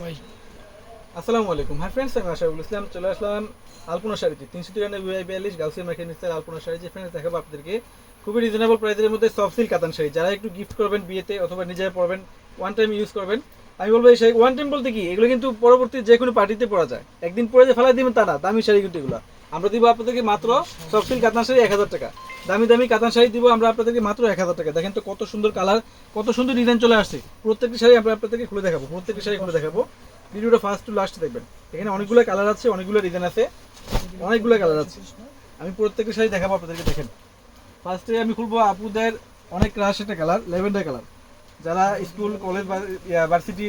আসসালামু আলাইকুম। Hi friends আমি আশারুল ইসলাম। চলে আসলাম আলপনা শাড়িতে। তিনশো তিরানব্বই বাই বিয়াল্লিশ গাউসিয়া মার্কেট মিস্টার আলপনা শাড়ি। যে ফ্রেন্ডস দেখাবো আপনাদেরকে। খুবই রিজনেবল প্রাইসের মধ্যে সফট সিল্ক কাতান শাড়ি। যারা একটু গিফট করবেন বিয়েতে অথবা নিজেরা পরবেন ওয়ান টাইম ইউজ করবেন। আমি বলব এই শাড়ি ওয়ান টাইম বলতে কি, এগুলো কিন্তু পরবর্তী যে কোনো পার্টিতে পরা যায়। একদিন পরে যে ফেলাই দিবেন তা না, দামি শাড়ি কিন্তু এগুলো। আমরা দিব আপনাদেরকে মাত্র সফট সিল্ক কাতান শাড়ি এক হাজার টাকা। দামি দামি কাতান শাড়ি দিব, আমরা আপনাদেরকে মাত্র এক হাজার টাকা। দেখেন তো কত সুন্দর কালার, কত সুন্দর ডিজাইন চলে আসছে। প্রত্যেকটি শাড়ি আমরা আপনাদেরকে খুলে দেখাবো, প্রত্যেকটি শাড়ি খুলে দেখাবো। ভিডিওটা ফার্স্ট টু লাস্ট দেখবেন। এখানে অনেকগুলো কালার আছে, অনেকগুলো ডিজাইন আছে, অনেকগুলো কালার আছে। আমি প্রত্যেকটা শাড়ি দেখাবো আপনাদেরকে, দেখেন। ফার্স্টে আমি খুলবো আপুদের অনেক ক্রাশ একটা কালার ল্যাভেন্ডার কালার। যারা স্কুল, কলেজ বা ভার্সিটি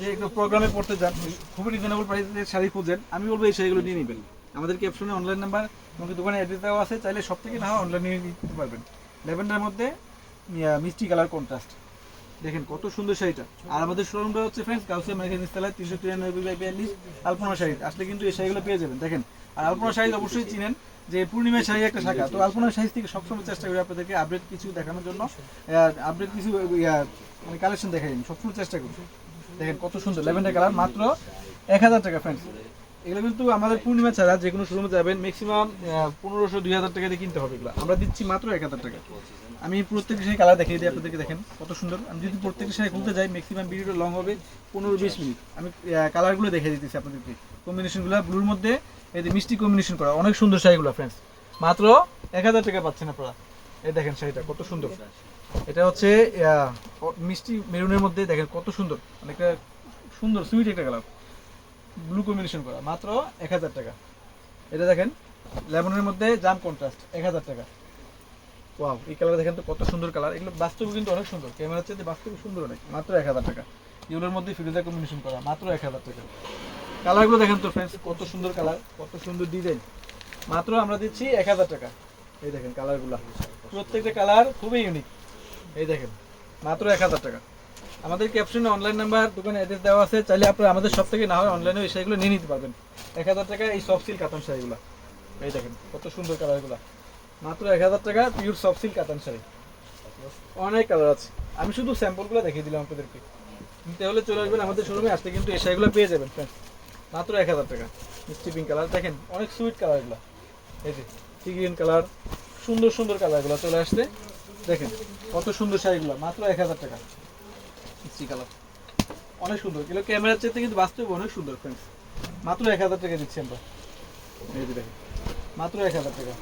যে একটু প্রোগ্রামে পড়তে যান, খুবই রিজনেবল প্রাইসের শাড়ি খুঁজেন, আমি বলব এই শাড়িগুলো নিয়ে নেবেন। আমাদের ক্যাপশনে অনলাইন নাম্বার আমাদের দোকানে অ্যাড্রেস দেওয়া আছে, চাইলে সব থেকে না অনলাইনে নিতে পারবেন। ল্যাভেন্ডার মধ্যে মিষ্টি কালার কন্ট্রাস্ট দেখেন কত সুন্দর শাড়িটা। আর আমাদের শোরুমটা হচ্ছে ফ্রেন্ডস কাউসিয়া মার্কেট নিস্তালায় তিনশো তিরানব্বই বাই বিয়াল্লিশ আলপনা শাড়ি। আসলে কিন্তু এই শাড়িগুলো পেয়ে যাবেন। দেখেন, আর আলপনা শাড়ি অবশ্যই চিনেন যে পূর্ণিমার শাড়ি একটা শাখা। তো আলপনা শাড়ি থেকে সবসময় চেষ্টা করি আপনাদেরকে আপডেট কিছু দেখানোর জন্য। আপডেট কিছু মানে কালেকশন দেখাই সবসময় চেষ্টা করি। দেখেন কত সুন্দর ল্যাভেন্ডার কালার মাত্র এক হাজার টাকা ফ্রেন্ডস এগুলো কিন্তু আমাদের পূর্ণিমা ছাড়া যে কোনো শোরুমে যাবেন ম্যাক্সিমাম পনেরোশো, দুই হাজার টাকা দিয়ে কিনতে হবে এগুলো। আমরা দিচ্ছি মাত্র এক হাজার টাকা। আমি প্রত্যেকটি শাড়ি কালার দেখিয়ে দিই, আপনাদেরকে দেখেন কত সুন্দর। আমি যদি প্রত্যেকটি শাড়ি খুলতে যাই ম্যাক্সিমাম ভিডিওটা লং হবে পনেরো, বিশ মিনিট। আমি কালারগুলো দেখিয়ে দিতেছি আপনাদেরকে। কম্বিনেশনগুলো ব্লুর মধ্যে, এই যে মিষ্টি কম্বিনেশন করা। অনেক সুন্দর শাড়িগুলো ফ্রেন্ডস মাত্র এক হাজার টাকা পাচ্ছেন আপনারা। এই দেখেন শাড়িটা, কত সুন্দর। এটা হচ্ছে মিষ্টি মেরুনের মধ্যে দেখেন কত সুন্দর। অনেকটা সুন্দর সুইট একটা কালার ব্লু কম্বিনেশন করা, মাত্র এক হাজার টাকা। এটা দেখেন, লেমনের মধ্যে জাম কন্ট্রাস্ট এক হাজার টাকা। ওয়াও এই কালার দেখেন তো কত সুন্দর কালার এগুলো বাস্তব কিন্তু অনেক সুন্দর। ক্যামেরা চেয়ে বাস্তব সুন্দর অনেক, মাত্র এক হাজার টাকা। এগুলোর মধ্যে ফিরোজা কম্বিনেশন করা, মাত্র এক হাজার টাকা। কালারগুলো দেখেন তো ফ্রেন্ডস কত সুন্দর কালার কত সুন্দর ডিজাইন মাত্র আমরা দিচ্ছি এক হাজার টাকা। এই দেখেন কালারগুলো প্রত্যেকটা কালার খুবই ইউনিক এই দেখেন, মাত্র এক হাজার টাকা। আমাদের ক্যাপশনে অনলাইন নাম্বার দোকানে অ্যাড্রেস দেওয়া আছে, চাইলে আপনারা আমাদের সব থেকে না হয় অনলাইনে এই শাড়িগুলো নিয়ে নিতে পারবেন। এক হাজার টাকা এই সফট সিল্ক কাতান শাড়িগুলো এই দেখেন, কত সুন্দর কালারগুলো মাত্র এক হাজার টাকা পিওর সফট সিল্ক কাতান শাড়ি। অনেক কালার আছে। আমি শুধু স্যাম্পলগুলো দেখিয়ে দিলাম আপনাদেরকে। নিতে হলে চলে আসবেন আমাদের শোরুমে আসতে কিন্তু এই শাড়িগুলো পেয়ে যাবেন ফ্রেন্ড মাত্র এক হাজার টাকা। মিষ্টি পিঙ্ক কালার দেখেন, অনেক সুইট কালারগুলো এই যে সি গ্রিন কালার সুন্দর সুন্দর কালারগুলো চলে আসছে। দেখেন, কত সুন্দর শাড়িগুলো। মাত্র এক হাজার টাকা। মিষ্টি কালার। অনেক সুন্দর। এগুলো ক্যামেরার চেয়ে কিন্তু বাস্তবে অনেক সুন্দর ফ্রেন্ডস মাত্র এক হাজার টাকা দিচ্ছি আমরা। এই দেখেন। মাত্র এক হাজার টাকা।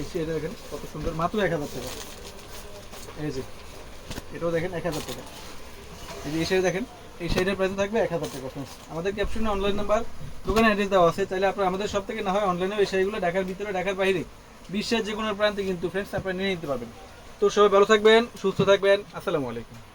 এই এটা দেখেন, কত সুন্দর। মাত্র এক হাজার টাকা। এই যে, এটাও দেখেন এক হাজার টাকা। এই যে এই দেখেন, এই শাড়ির প্রাইস থাকবে এক হাজার টাকা ফ্রেন্ডস আমাদের ক্যাপশনে অনলাইন নাম্বার দোকানে অ্যাড্রেস দেওয়া আছে। চাইলে আপনার আমাদের সব থেকে না হয় অনলাইনে এই শাড়িগুলো ঢাকার ভিতরে, ঢাকার বাইরে, বিশ্বের যে কোনো প্রান্তে কিন্তু ফ্রেন্ডস আপনারা নিয়ে নিতে পারবেন। তো সবাই ভালো থাকবেন, সুস্থ থাকবেন। আসসালামু আলাইকুম।